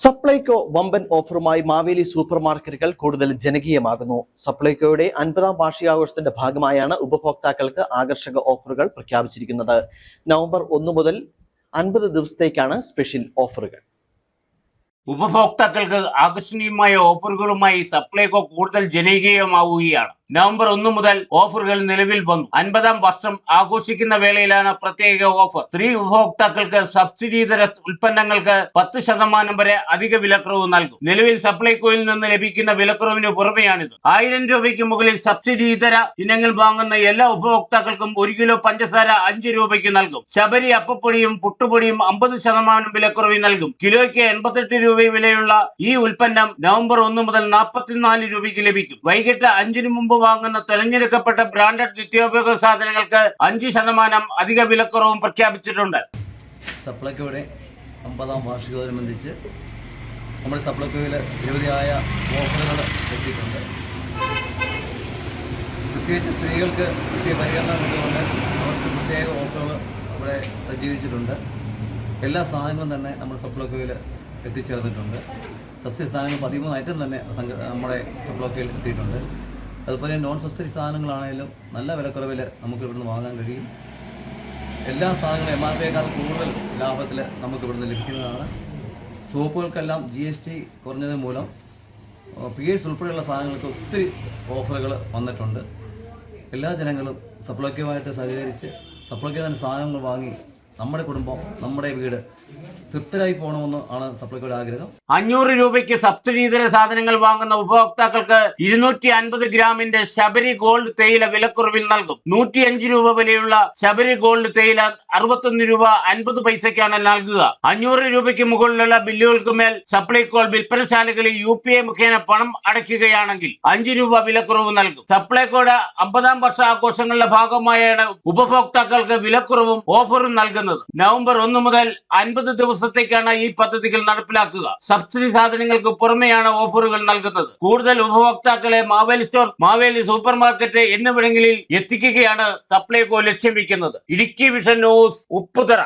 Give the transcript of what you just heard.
സപ്ലൈകോ വമ്പൻ ഓഫറുമായി മാവേലി സൂപ്പർ മാർക്കറ്റുകൾ കൂടുതൽ ജനകീയമാകുന്നു. സപ്ലൈകോയുടെ അൻപതാം വാർഷികാഘോഷത്തിന്റെ ഭാഗമായാണ് ഉപഭോക്താക്കൾക്ക് ആകർഷക ഓഫറുകൾ പ്രഖ്യാപിച്ചിരിക്കുന്നത്. നവംബർ ഒന്ന് മുതൽ അൻപത് ദിവസത്തേക്കാണ് സ്പെഷ്യൽ ഓഫറുകൾ. ഉപഭോക്താക്കൾക്ക് ആകർഷണീയമായ ഓഫറുകളുമായി സപ്ലൈകോ കൂടുതൽ ജനകീയമാവുകയാണ്. നവംബർ ഒന്ന് മുതൽ ഓഫറുകൾ നിലവിൽ വന്നു. അൻപതാം വർഷം ആഘോഷിക്കുന്ന വേളയിലാണ് പ്രത്യേക ഓഫർ. സ്ത്രീ ഉപഭോക്താക്കൾക്ക് സബ്സിഡിതര ഉൽപ്പന്നങ്ങൾക്ക് പത്ത് ശതമാനം വരെ അധിക വിലക്കുറവ് നൽകും. നിലവിൽ സപ്ലൈകോയിൽ നിന്ന് ലഭിക്കുന്ന വിലക്കുറവിന് പുറമെയാണിത്. ആയിരം രൂപയ്ക്ക് മുകളിൽ സബ്സിഡി ഇതര ഇനങ്ങൾ വാങ്ങുന്ന എല്ലാ ഉപഭോക്താക്കൾക്കും ഒരു കിലോ പഞ്ചസാര അഞ്ച് രൂപയ്ക്ക് നൽകും. ശബരി അപ്പപ്പൊടിയും പുട്ടുപൊടിയും അമ്പത് ശതമാനം വിലക്കുറവിൽ നൽകും. കിലോയ്ക്ക് എൺപത്തെട്ട് രൂപ വിലയുള്ള ഈ ഉൽപ്പന്നം നവംബർ ഒന്ന് മുതൽ നാൽപ്പത്തിനാല് രൂപയ്ക്ക് ലഭിക്കും. വൈകിട്ട് അഞ്ചിനു മുമ്പ് വാങ്ങുന്ന തെരഞ്ഞെടുക്കപ്പെട്ട ബ്രാൻഡഡ് നിത്യോപയോഗ സാധനങ്ങൾക്ക് അഞ്ച് ശതമാനം അധിക വിലക്കുറവും പ്രഖ്യാപിച്ചിട്ടുണ്ട്. സപ്ലൈക്കോയുടെ അമ്പതാം വാർഷികത്തോടനുബന്ധിച്ച് നമ്മുടെ സപ്ലൈക്കോയിൽ നിരവധിയായ ഓഫറുകൾ എത്തിയിട്ടുണ്ട്. പ്രത്യേകിച്ച് സ്ത്രീകൾക്ക് കിട്ടിയ പരിഗണന കിട്ടുന്നുണ്ട് അവർക്ക് പ്രത്യേക ഓഫറുകൾ അവിടെ സജ്ജീകരിച്ചിട്ടുണ്ട്. എല്ലാ സാധനങ്ങളും തന്നെ നമ്മുടെ സപ്ലൈക്കോയിൽ എത്തിച്ചേർന്നിട്ടുണ്ട്. സബ്സിഡി സാധനങ്ങൾ പതിമൂന്ന് ഐറ്റം തന്നെ നമ്മുടെ സപ്ലൈക്കോയിൽ എത്തിയിട്ടുണ്ട്. അതുപോലെ നോൺ സബ്സിഡി സാധനങ്ങളാണെങ്കിലും നല്ല വിലക്കുറവിൽ നമുക്ക് ഇവിടുന്ന് വാങ്ങാൻ കഴിയും. എല്ലാ സാധനങ്ങളും എം ആർ പിയേക്കാൾ കൂടുതൽ ലാഭത്തിൽ നമുക്ക് ഇവിടുന്ന് ലഭിക്കുന്നതാണ്. സോപ്പുകൾക്കെല്ലാം ജി എസ് ടി കുറഞ്ഞത് മൂലം പി എസ് ഉൾപ്പെടെയുള്ള സാധനങ്ങൾക്ക് ഒത്തിരി ഓഫറുകൾ വന്നിട്ടുണ്ട്. എല്ലാ ജനങ്ങളും സപ്ലൈക്കോയുമായിട്ട് സഹകരിച്ച് സപ്ലൈക്കോ തന്നെ സാധനങ്ങൾ വാങ്ങി നമ്മുടെ കുടുംബം നമ്മുടെ വീട് തൃപ്തരായി പോകണമെന്ന് ആണ് സപ്ലൈക്കോയുടെ ആഗ്രഹം. അഞ്ഞൂറ് രൂപയ്ക്ക് സബ്സിഡി ഇതര സാധനങ്ങൾ വാങ്ങുന്ന ഉപഭോക്താക്കൾക്ക് ഇരുന്നൂറ്റി അൻപത് ഗ്രാമിന്റെ ശബരി ഗോൾഡ് തേയില വിലക്കുറവിൽ നൽകും. നൂറ്റി അഞ്ച് രൂപ വിലയുള്ള ശബരി ഗോൾഡ് തേയില അറുപത്തൊന്ന് രൂപ അൻപത് പൈസയ്ക്കാണ് നൽകുക. അഞ്ഞൂറ് രൂപയ്ക്ക് മുകളിലുള്ള ബില്ലുകൾക്ക് മേൽ സപ്ലൈകോൾ വിൽപ്പനശാലകളിൽ യു പി ഐ മുഖേന പണം അടയ്ക്കുകയാണെങ്കിൽ അഞ്ച് രൂപ വിലക്കുറവ് നൽകും. സപ്ലൈകോയുടെ അമ്പതാം വർഷ ആഘോഷങ്ങളുടെ ഭാഗമായാണ് ഉപഭോക്താക്കൾക്ക് വിലക്കുറവും ഓഫറും നൽകുന്നത്. നവംബർ ഒന്ന് മുതൽ അൻപത് ദിവസത്തേക്കാണ് ഈ പദ്ധതികൾ നടപ്പിലാക്കുക. സബ്സിഡി സാധനങ്ങൾക്ക് പുറമെയാണ് ഓഫറുകൾ നൽകുന്നത്. കൂടുതൽ ഉപഭോക്താക്കളെ Maveli store Maveli super market എന്നിവിടങ്ങളിൽ എത്തിക്കുകയാണ് സപ്ലൈകോ ലക്ഷ്യം വെക്കുന്നത് ഇടുക്കി വിഷൻ ന്യൂസ് ഉപ്പുതറ.